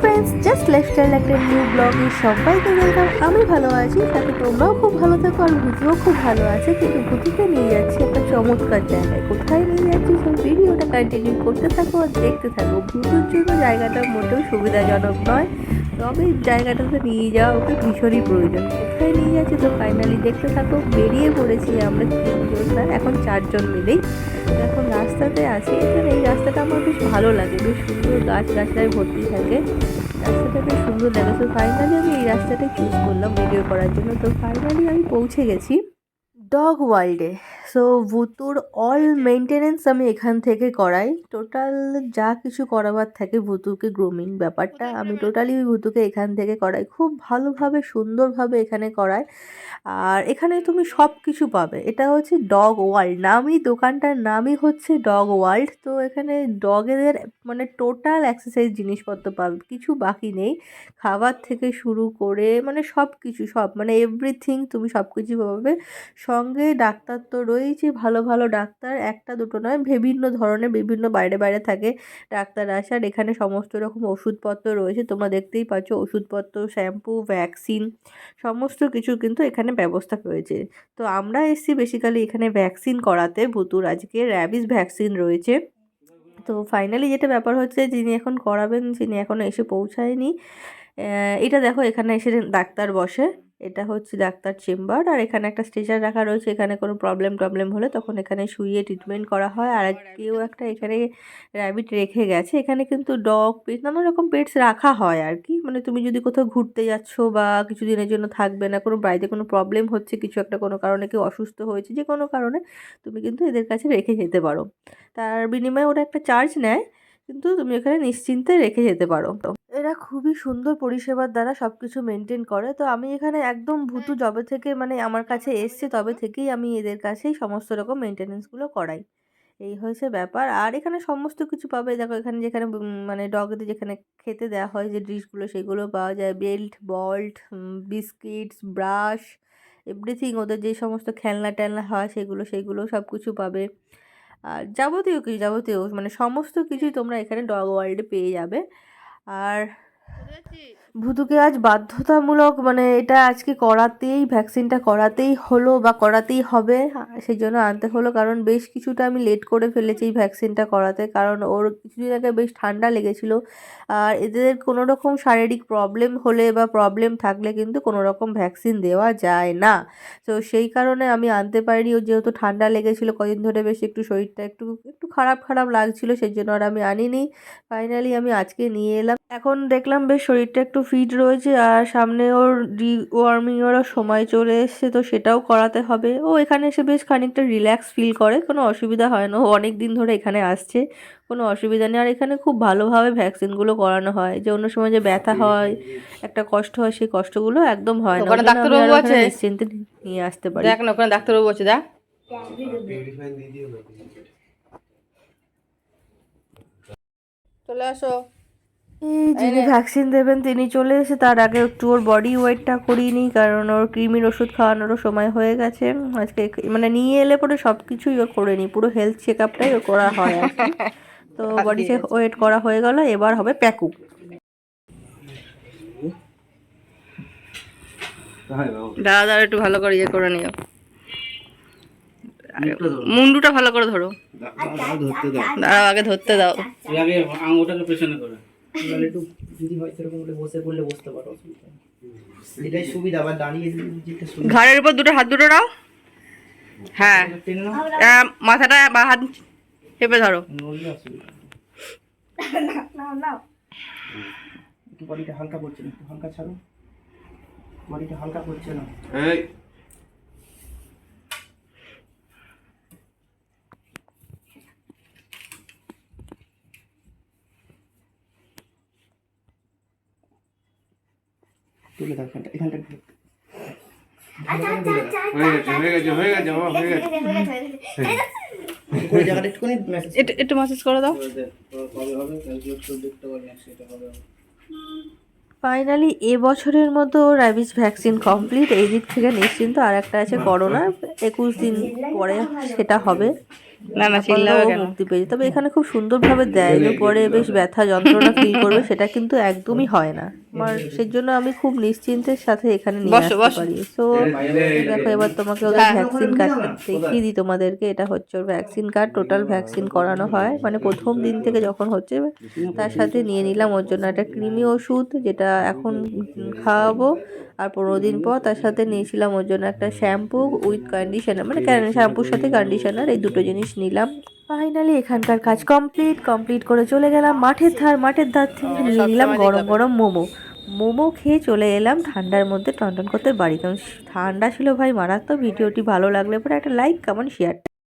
Friends just lifestyle একটা new ব্লগে সবাইকে ওয়েলকাম আমি ভালো আছি সাথে তোমরাও খুব ভালো থাকো আর ভুতুও খুব ভালো আছে, কিন্তু ভুতিকে নিয়ে যাচ্ছি একটা চমৎকার জায়গায়। কোথায় নিয়ে যাচ্ছি সেই ভিডিওটা কন্টিনিউ করতে থাকো আর দেখতে থাকো। ভুতুর জন্য জায়গাটা মোটেও সুবিধাজনক নয়। তবে জায়গাটাতে নিয়ে যাওয়া ওকে ভীষণই প্রয়োজন। কোথায় নিয়ে যাচ্ছে তো ফাইনালি দেখতে থাকো, বেরিয়ে পড়েছি আমরা তিনজন না এখন চারজন মিলেই। এখন রাস্তাতে আছি, এখানে এই রাস্তাটা আমার বেশ ভালো লাগে, বেশ সুন্দর গাছ গাছলায় ভর্তি থাকে। রাস্তাটা বেশ সুন্দর লাগে তো ফাইনালি আমি এই রাস্তাটাই চুজ করলাম ভিডিও করার জন্য। তো ফাইনালি আমি পৌঁছে গেছি। ডগ ওয়ার্ল্ডে সো ভুতুর অল মেনটেনেন্স আমি এখান থেকে করাই। টোটাল যা কিছু করাবার থাকে ভুতুকে গ্রুমিং ব্যাপারটা আমি টোটালি ভুতুকে এখান থেকে করাই। খুব ভালোভাবে সুন্দরভাবে এখানে করাই। আর এখানে তুমি সব কিছু পাবে। এটা হচ্ছে ডগ ওয়ার্ল্ড নামই দোকানটার নামই হচ্ছে ডগ ওয়ার্ল্ড তো এখানে ডগেদের মানে টোটাল এক্সারসাইজ জিনিসপত্র পাবে। কিছু বাকি নেই। খাবার থেকে শুরু করে মানে সব কিছু সব মানে এভরিথিং তুমি সব কিছু পাবে। সঙ্গে ডাক্তার তো রয়েছে ভালো ভালো ডাক্তার একটা দুটো নয়, বিভিন্ন ধরনের বিভিন্ন বাইরে বাইরে থাকে ডাক্তার আসার এখানে সমস্ত রকম ওষুধপত্র রয়েছে। তোমরা দেখতেই পাচ্ছ ওষুধপত্র, শ্যাম্পু, ভ্যাকসিন, সমস্ত কিছু কিন্তু এখানে ব্যবস্থা রয়েছে। তো আমরা এসেছি বেসিক্যালি এখানে ভ্যাকসিন করাতে ভুতুর। আজকে র্যাবিস ভ্যাকসিন রয়েছে। তো ফাইনালি যেটা ব্যাপার হচ্ছে, যিনি এখন করাবেন, যিনি এখনও এসে পৌঁছায়নি এটা দেখো এখানে এসে ডাক্তার বসে। এটা হচ্ছে ডাক্তার চেম্বার। আর এখানে একটা স্ট্রেচার রাখা রয়েছে। এখানে কোনো প্রবলেম টবলেম হলে তখন এখানে শুয়ে ট্রিটমেন্ট করা হয়। আর কেউ একটা এখানে র্যাবিট রেখে গেছে। এখানে কিন্তু ডগ পেট নানা রকম পেটস রাখা হয় আর কি। মানে তুমি যদি কোথাও ঘুরতে যাচ্ছ বা কিছু দিনের জন্য থাকবে না কোনো বাড়িতে কোনো প্রবলেম হচ্ছে কিছু একটা কোনো কারণে কেউ অসুস্থ হয়েছে যে কোনো কারণে তুমি কিন্তু এদের কাছে রেখে যেতে পারো। তার বিনিময়ে ওরা একটা চার্জ নেয় কিন্তু তুমি এখানে নিশ্চিন্তে রেখে যেতে পারো। এরা খুবই সুন্দর পরিষেবার দ্বারা সব কিছু মেনটেন করে। তো আমি এখানে একদম ভুতু জবে থেকে মানে আমার কাছে এসছে তবে থেকেই আমি এদের কাছেই সমস্ত রকম মেনটেনেন্সগুলো করাই। এই হয়েছে ব্যাপার। আর এখানে সমস্ত কিছু পাবে। দেখো এখানে যেখানে মানে ডগদের যেখানে খেতে দেওয়া হয় যে ডিশগুলো সেগুলো পাওয়া যায়। Belt bolt biscuits brush everything ওদের যে সমস্ত খেলনা টেলনা হয় সেগুলো সেগুলো সব কিছু পাবে। আর যাবতীয় কিছু যাবতীয় মানে সমস্ত কিছুই তোমরা এখানে ডগ ওয়ার্ল্ডে পেয়ে যাবে। আর ভুতুকে আজ বাধ্যতামূলক মানে এটা আজকে করাতেই, ভ্যাকসিনটা করাতেই হলো বা করাতেই হবে সেই জন্য আনতে হলো। কারণ বেশ কিছুটা আমি লেট করে ফেলেছি এই ভ্যাকসিনটা করাতে, কারণ ওর কিছুদিন আগে বেশ ঠান্ডা লেগেছিল। আর এদের কোনো রকম শারীরিক প্রবলেম হলে বা প্রবলেম থাকলে কিন্তু কোনো রকম ভ্যাকসিন দেওয়া যায় না। তো সেই কারণে আমি আনতে পারিনি। ও যেহেতু ঠান্ডা লেগেছিলো, কদিন ধরে বেশ একটু শরীরটা একটু একটু খারাপ খারাপ লাগছিল সেই জন্য আর আমি আনিনি। ফাইনালি আমি আজকে নিয়ে এলাম। এখন দেখলাম বেশ শরীরটা একটু ফিট রয়েছে আর সামনে ওর ডি ওয়ার্মিংয়েরও সময় চলে এসছে তো সেটাও করাতে হবে। ও এখানে এসে বেশ খানিকটা রিল্যাক্স ফিল করে কোনো অসুবিধা হয় না। ও অনেক দিন ধরে এখানে আসছে কোনো অসুবিধা নেই। আর এখানে খুব ভালোভাবে ভ্যাকসিনগুলো করানো হয়। যে অন্য সময় যে ব্যথা হয় একটা কষ্ট হয় সেই কষ্টগুলো একদম হয় না। ডাক্তারবাবু আছে? নিশ্চিন্তে নিয়ে আসতে পারি। দেখ না ওখানে ডাক্তারবাবু আছে দেখ চলে আসো। যিনি ভ্যাকসিন দেবেন তিনি চলে এসে তার আগে একটু ওর বডি ওয়েটটা করিয়ে নিই কারণ ওর কৃমির ওষুধ খাওয়ানোরও সময় হয়ে গেছে। আজকে মানে নিয়ে এলে পরে সব কিছুই ওর করে নিই পুরো হেলথ চেক আপটাই ওর করা হয় আর কি। তো বডি চেক ওয়েট করা হয়ে গেল এবার হবে প্যাকু। দাদা দাদা একটু ভালো করে ইয়ে করে নিও। মুন্ডুটা ভালো করে ধরো। ধরতে দাঁড়াও আগে ধরতে দাও। আগে আঙুলটাকে পেছনে করে। তাহলে একটু যদি হয় সেরকম হলে বসে পড়লে বসতে পারো অসুবিধা এটাই সুবিধা আবার দাঁড়িয়ে সুবিধা ঘাড়ের উপর দুটো হাত দুটো নাও। হ্যাঁ। মাথাটা বা হাত চেপে ধরো। নড়লে অসুবিধা। একটু বডিটা হালকা করছে না একটু হালকা ছাড়ো। বডিটা হালকা করছে না। এই। তুলে দাও এখানটা এখানটা হয়ে গেছে হয়ে গেছে হয়ে গেছে হয়ে গেছে। ওই জায়গাটা একটু মাসাজ করে দাও। কবে হবে? ক্যালকুলেট দেখতে পারবে সেটা হবে। ফাইনালি এবছরের মতো র্যাবিস ভ্যাকসিন কমপ্লিট এই দিক থেকে নিশ্চিন্ত আর একটা আছে করোনা একুশ দিন পরে সেটা হবে। না না চিল্লাবে কেন? মুক্তি পেয়েছে তবে এখানে খুব সুন্দরভাবে দেয় যে পরে বেশ ব্যথা যন্ত্রণা ফিল করবে সেটা কিন্তু একদমই হয় না। আমার সেই জন্য আমি খুব নিশ্চিন্তের সাথে এখানে নিয়ে আসতে পারি। তো দেখো এবার তোমাকে ওদের। ভ্যাকসিন কার্ডটা দেখিয়ে দিই তোমাদেরকে। এটা হচ্ছে ওর ভ্যাকসিন কার্ড টোটাল ভ্যাকসিন করানো হয়। মানে প্রথম দিন থেকে যখন হচ্ছে তার সাথে নিয়ে নিলাম। ওর জন্য একটা কৃমি ওষুধ যেটা এখন খাওয়াবো। আর পনেরো দিন পর তার সাথে নিয়েছিলাম ওর জন্য একটা শ্যাম্পু উইথ কন্ডিশনার মানে শ্যাম্পুর সাথে কন্ডিশনার এই দুটো জিনিস নিলাম। ফাইনালি এখানকার কাজ কমপ্লিট কমপ্লিট করে চলে গেলাম মাঠের ধার মাঠের ধার থেকে নিয়ে নিলাম গরম গরম মোমো। মোমো খেয়ে চলে এলাম ঠান্ডার মধ্যে টনটন করতে বাড়ি। কারণ ঠান্ডা ছিল ভাই মারাত্মক ভিডিওটি ভালো লাগলে পরে একটা লাইক কমেন্ট শেয়ার